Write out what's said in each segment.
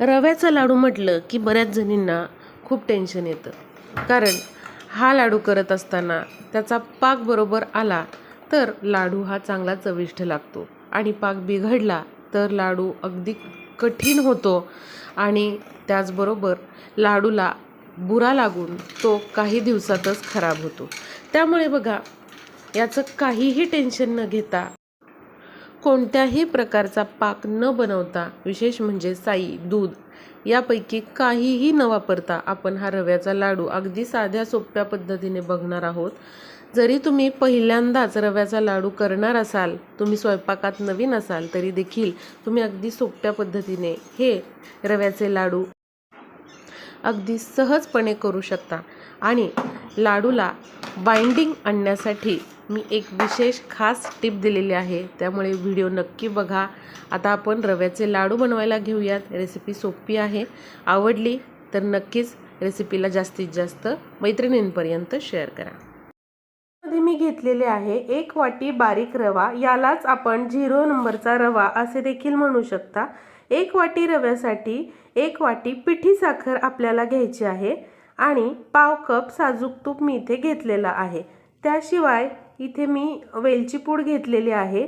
रव्याचा लाडू म्हटलं की बऱ्याच जणींना खूप टेन्शन येतं. कारण हा लाडू करत असताना त्याचा पाक बरोबर आला तर लाडू हा चांगला चविष्ट लागतो. आणि पाक बिघडला तर लाडू अगदी कठीण होतो. आणि त्याचबरोबर लाडूला बुरा लागून तो काही दिवसातच खराब होतो. त्यामुळे बघा याचं काहीही टेन्शन न घेता कोणत्याही प्रकारचा पाक न बनवता विशेष म्हणजे साई दूध यापैकी काहीही न वापरता आपण हा रव्याचा लाडू अगदी साध्या सोप्या पद्धतीने बघणार आहोत. जरी तुम्ही पहिल्यांदाच रव्याचा लाडू करणार असाल तुम्ही स्वयंपाकात नवीन असाल तरी देखील तुम्ही अगदी सोप्या पद्धतीने हे रव्याचे लाडू अगदी सहजपणे करू शकता. आणि लाडूला बाइंडिंग आणण्यासाठी मी एक विशेष खास टिप दिलेली आहे. त्यामुळे व्हिडिओ नक्की बघा. आता आपण रव्याचे लाडू बनवायला घेऊयात. रेसिपी सोपी आहे. आवडली तर नक्कीच रेसिपीला जास्तीत जास्त मैत्रिणींपर्यंत शेअर करा. मध्ये मी घेतलेले आहे एक वाटी बारीक रवा. यालाच आपण झिरो नंबरचा रवा असे देखील म्हणू शकता. एक वाटी रव्यासाठी एक वाटी पिठी साखर आपल्याला घ्यायची आहे. आणि पाव कप साजूक तूप मी इथे घेतलेलं आहे. त्याशिवाय इथे मी वेलची पूड घेतलेली आहे.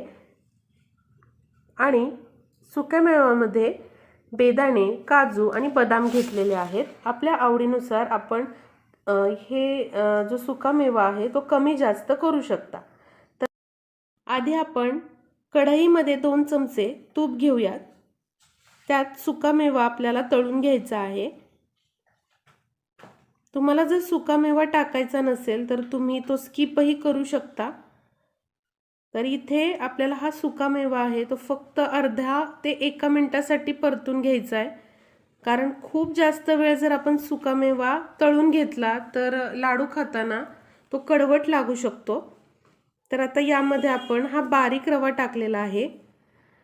आणि सुक्या मेव्यामध्ये बेदाणे काजू आणि बदाम घेतलेले आहेत. आपल्या आवडीनुसार आपण हे जो सुका मेवा आहे तो कमी जास्त करू शकता. तर आधी आपण कढईमध्ये दोन चमचे तूप घेऊयात. त्यात सुका मेवा आपल्याला तळून घ्यायचा आहे. तुम्हाला जर सुकामेवा टाकायचा नसेल तर तुम्ही तो स्किपही करू शकता. तर इथे आपल्याला हा सुकामेवा आहे तो फक्त अर्ध्या ते एका मिनटासाठी परतून घ्यायचा आहे. कारण खूप जास्त वेळ जर आपण सुकामेवा तळून घेतला तर लाडू खाताना तो कडवट लागू शकतो. तर आता यामध्ये आपण हा बारीक रवा टाकलेला आहे.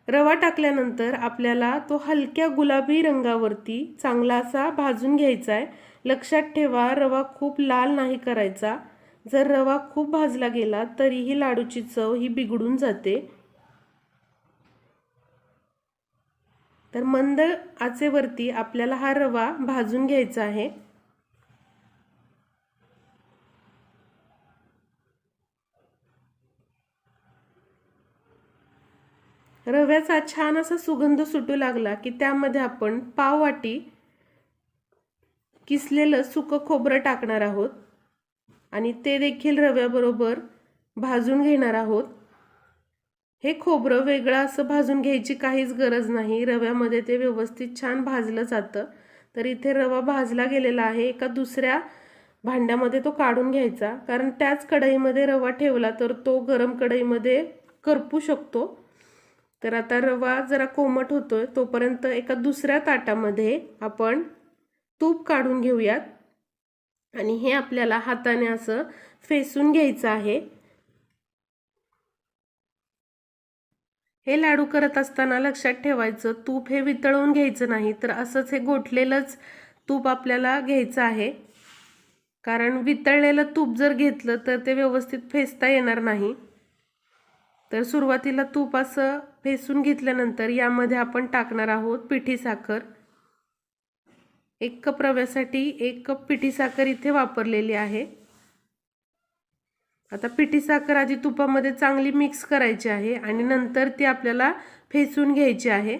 रवा टाकल्यानंतर आपल्याला तो हलक्या गुलाबी रंगावरती चांगला असा भाजून घ्यायचा आहे. लक्षात ठेवा रवा खूप लाल नाही करायचा. जर रवा खूप भाजला गेला तरीही लाडूची चव ही बिघडून जाते. तर मंद आचेवरती आपल्याला हा रवा भाजून घ्यायचा आहे. रव्याचा छान असा सुगंध सुटू लागला की त्यामध्ये आपण पाव वाटी किसलेलं सुकं खोबरं टाकणार आहोत. आणि ते देखील रव्याबरोबर भाजून घेणार आहोत. हे खोबरं वेगळं असं भाजून घ्यायची काहीच गरज नाही. रव्यामध्ये ते व्यवस्थित छान भाजलं जातं. तर इथे रवा भाजला गेलेला आहे. एका दुसऱ्या भांड्यामध्ये तो काढून घ्यायचा. कारण त्याच कढईमध्ये रवा ठेवला तर तो गरम कढईमध्ये करपू शकतो. तर आता रवा जरा कोमट होतोय. तोपर्यंत एका दुसऱ्या ताटामध्ये आपण तूप काढून घेऊयात. आणि हे आपल्याला हाताने असं फेसून घ्यायचं आहे. हे लाडू करत असताना लक्षात ठेवायचं तूप हे वितळवून घ्यायचं नाही तर असंच हे गोठलेलंच तूप आपल्याला घ्यायचं आहे. कारण वितळलेलं तूप जर घेतलं तर ते व्यवस्थित फेसता येणार नाही. तर सुरुवातीला तूप असं फेसून घेतल्यानंतर यामध्ये आपण टाकणार आहोत पिठी साखर. एक कप रव्यासाठी एक कप पिठी साखर इथे वापरलेली आहे. आता पिठी साखर आधी तुपामध्ये चांगली मिक्स करायची आहे आणि नंतर ती आपल्याला फेसून घ्यायची आहे.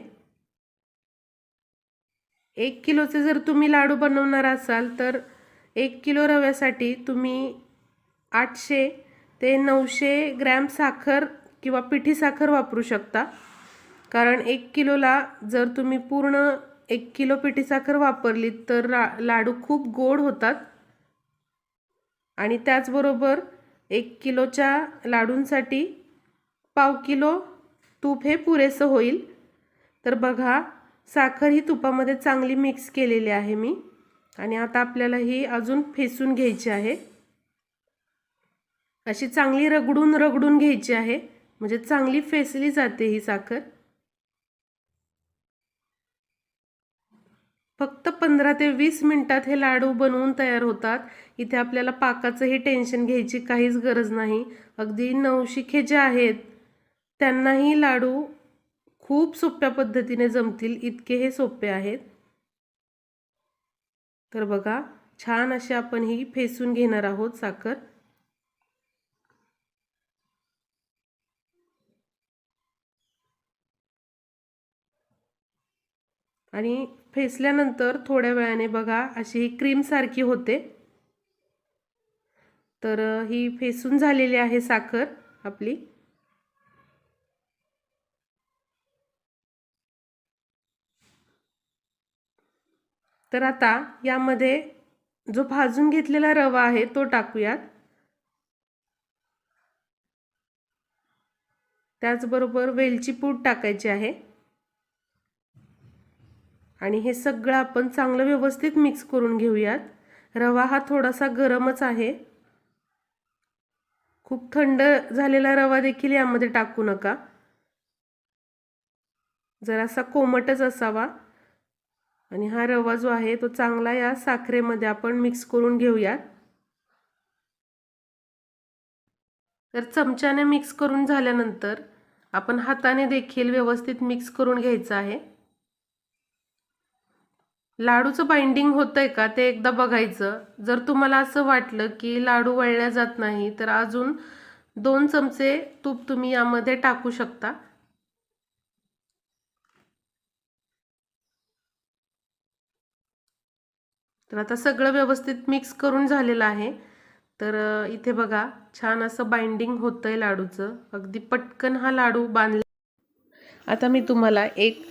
एक किलोचे जर तुम्ही लाडू बनवणार असाल तर एक किलो रव्यासाठी तुम्ही आठशे ते नऊशे ग्रॅम साखर किंवा पिठी साखर वापरू शकता. कारण एक किलोला जर तुम्ही पूर्ण एक किलो पिठी साखर वापरली तर रा लाडू खूप गोड होतात. आणि त्याचबरोबर एक किलोच्या लाडूंसाठी पाव किलो तूप हे पुरेसं होईल. तर बघा साखर ही तुपामध्ये चांगली मिक्स केलेली आहे मी. आणि आता आपल्याला ही अजून फेसून घ्यायची आहे. अशी चांगली रगडून रगडून घ्यायची आहे. म्हणजे चांगली फेसली जाते ही साखर. फक्त पंधरा ते वीस मिनटात हे लाडू बनवून तयार होतात. इथे आपल्याला पाकाचंही टेन्शन घ्यायची काहीच गरज नाही. अगदी नवशिखे जे आहेत त्यांनाही लाडू खूप सोप्या पद्धतीने जमतील इतके हे सोपे आहेत. तर बघा छान अशी आपण ही फेसून घेणार आहोत साखर. आणि फेसल्यानंतर थोड्या वेळाने बघा अशी ही क्रीमसारखी होते. तर ही फेसून झालेली आहे साखर आपली. तर आता यामध्ये जो भाजून घेतलेला रवा आहे तो टाकूयात. त्याचबरोबर वेलची पूड टाकायची आहे. आणि हे सगळं आपण चांगलं व्यवस्थित मिक्स करून घेऊयात. रवा हा थोडासा गरमच आहे. खूप थंड झालेला रवा देखील यामध्ये टाकू नका. जरासा कोमटच असावा. आणि हा रवा जो आहे तो चांगला या साखरेमध्ये आपण मिक्स करून घेऊयात. तर चमच्याने मिक्स करून झाल्यानंतर आपण हाताने देखील व्यवस्थित मिक्स करून घ्यायचं आहे. लाडूचं बाइंडिंग होतंय का? ते एकदा बघायचं. जर तुम्हाला असं वाटलं की लाडू वळल्या जात नाही तर अजून दोन चमचे तूप तुम्ही यामध्ये टाकू शकता. तर आता सगळं व्यवस्थित मिक्स करून झालेलं आहे. तर इथे बघा छान असं बाइंडिंग होतंय लाडूचं. अगदी पटकन हा लाडू बांधला. आता मी तुम्हाला एक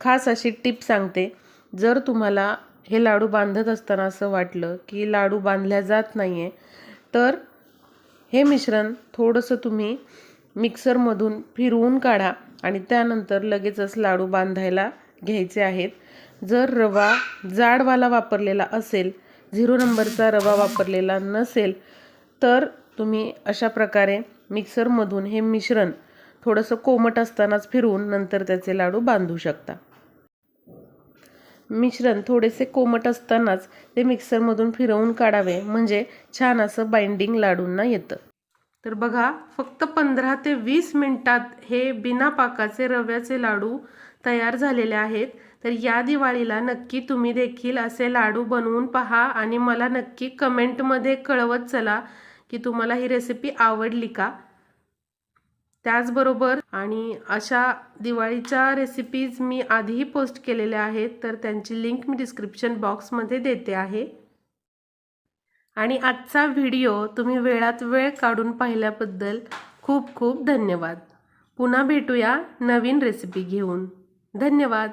खास अशी टिप सांगते. जर तुम्हाला हे लाडू बांधत असताना असं वाटलं की लाडू बांधल्या जात नाही आहे तर हे मिश्रण थोडंसं तुम्ही मिक्सरमधून फिरवून काढा आणि त्यानंतर लगेचच लाडू बांधायला घ्यायचे आहेत. जर रवा जाडवाला वापरलेला असेल झिरो नंबरचा रवा वापरलेला नसेल तर तुम्ही अशा प्रकारे मिक्सरमधून हे मिश्रण थोडंसं कोमट असतानाच फिरवून नंतर त्याचे लाडू बांधू शकता. मिश्रण थोडेसे कोमट असतानाच ते मिक्सरमधून फिरवून काढावे. म्हणजे छान असं बाइंडिंग लाडूंना येतं. तर बघा फक्त पंधरा ते वीस मिनटात हे बिना पाकाचे रव्याचे लाडू तयार झालेले आहेत. तर या दिवाळीला नक्की तुम्ही देखील असे लाडू बनवून पहा आणि मला नक्की कमेंटमध्ये कळवत चला की तुम्हाला ही रेसिपी आवडली का? त्याचबरोबर आणि अशा दिवाळीच्या रेसिपीज मी आधीही पोस्ट केलेल्या आहेत तर त्यांची लिंक मी डिस्क्रिप्शन बॉक्समध्ये देते आहे. आणि आजचा व्हिडिओ तुम्ही वेळात वेळ काढून पाहिल्याबद्दल खूप खूप धन्यवाद. पुन्हा भेटूया नवीन रेसिपी घेऊन. धन्यवाद.